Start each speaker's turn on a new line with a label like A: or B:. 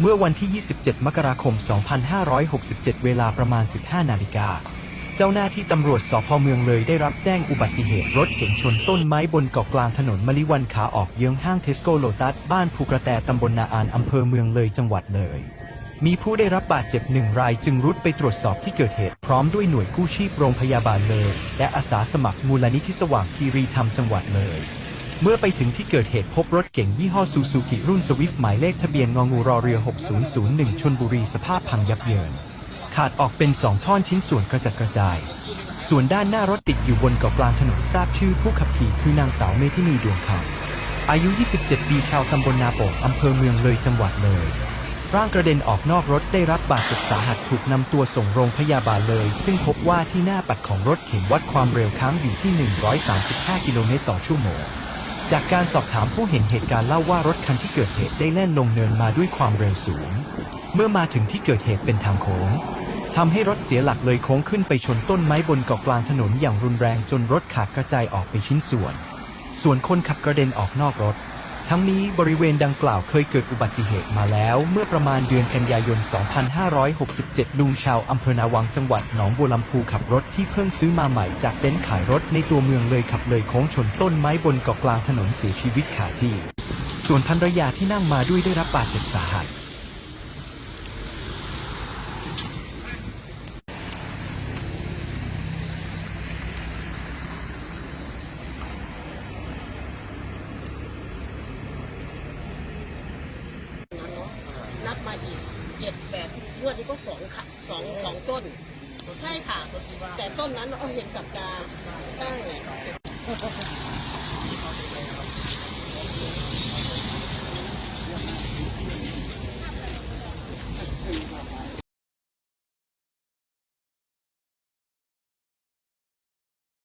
A: เมื่อวันที่ 27 มกราคม 2567 เวลาประมาณ 15 นาฬิกา เจ้าหน้าที่ตำรวจสพเมืองเลยได้รับแจ้งอุบัติเหตุรถเก๋งชนต้นไม้บนเกาะกลางถนนมะลิวันขาออกเยื้องห้างเทสโก้โลตัส บ้านภูกระแตตำบลนาอานอำเภอเมืองเลยจังหวัดเลย มีผู้ได้รับบาดเจ็บหนึ่งรายจึงรุดไปตรวจสอบที่เกิดเหตุพร้อมด้วยหน่วยกู้ชีพโรงพยาบาลเลย และอาสาสมัครมูลนิธิสว่างคีรีธรรมจังหวัดเลย เมื่อไปถึงที่เกิดเหตุพบรถเก๋งยี่ห้อซูซูกิรุ่นสวิฟต์หมายเลขทะเบียนงองูรอเรือ 6001 ชนบุรีสภาพพังยับเยิน ขาดออกเป็นสองท่อนชิ้นส่วนกระจัดกระจาย ส่วนด้านหน้ารถติดอยู่บนเกาะกลางถนนทราบชื่อผู้ขับขี่คือนางสาวเมธินีดวงคำอายุ 27 ปีชาวตำบลนาโป่งอำเภอเมืองเลยจังหวัดเลย ร่างกระเด็นออกนอกรถได้รับบาดเจ็บสาหัสถูกนำตัวส่งโรงพยาบาลเลย ซึ่งพบว่าที่หน้าปัดของรถเข็มวัดความเร็วค้างอยู่ที่ 135 กิโลเมตรต่อชั่วโมง จากการสอบถามผู้เห็นเหตุการณ์เล่าว่ารถคันที่เกิดเหตุได้แล่นลงเนินมาด้วยความเร็วสูง เมื่อมาถึงที่เกิดเหตุเป็นทางโค้งทำให้รถเสียหลักเลยโค้งขึ้นไปชนต้นไม้บนเกาะกลางถนนอย่างรุนแรงจนรถขาดกระจายออกไปชิ้นส่วน ส่วนคนขับกระเด็นออกนอกรถ ทั้งนี้บริเวณดังกล่าวเคยเกิดอุบัติเหตุมาแล้ว เมื่อประมาณเดือนกันยายน 2567 ลุงชาวอำเภอนาวังจังหวัดหนองบัวลำพูขับรถที่เพิ่งซื้อมาใหม่จากเต็นท์ขายรถในตัวเมืองเลยขับเลยโค้งชนต้นไม้บนเกาะกลางถนนเสียชีวิตขาที่ ส่วนภรรยาที่นั่งมาด้วยได้รับบาดเจ็บสาหัส
B: มาอีกเจ็ดแปดงวดนี้ก็สองค่ะสองสองต้น ใช่ค่ะ แต่ต้นนั้นเราเห็นกับตาใช่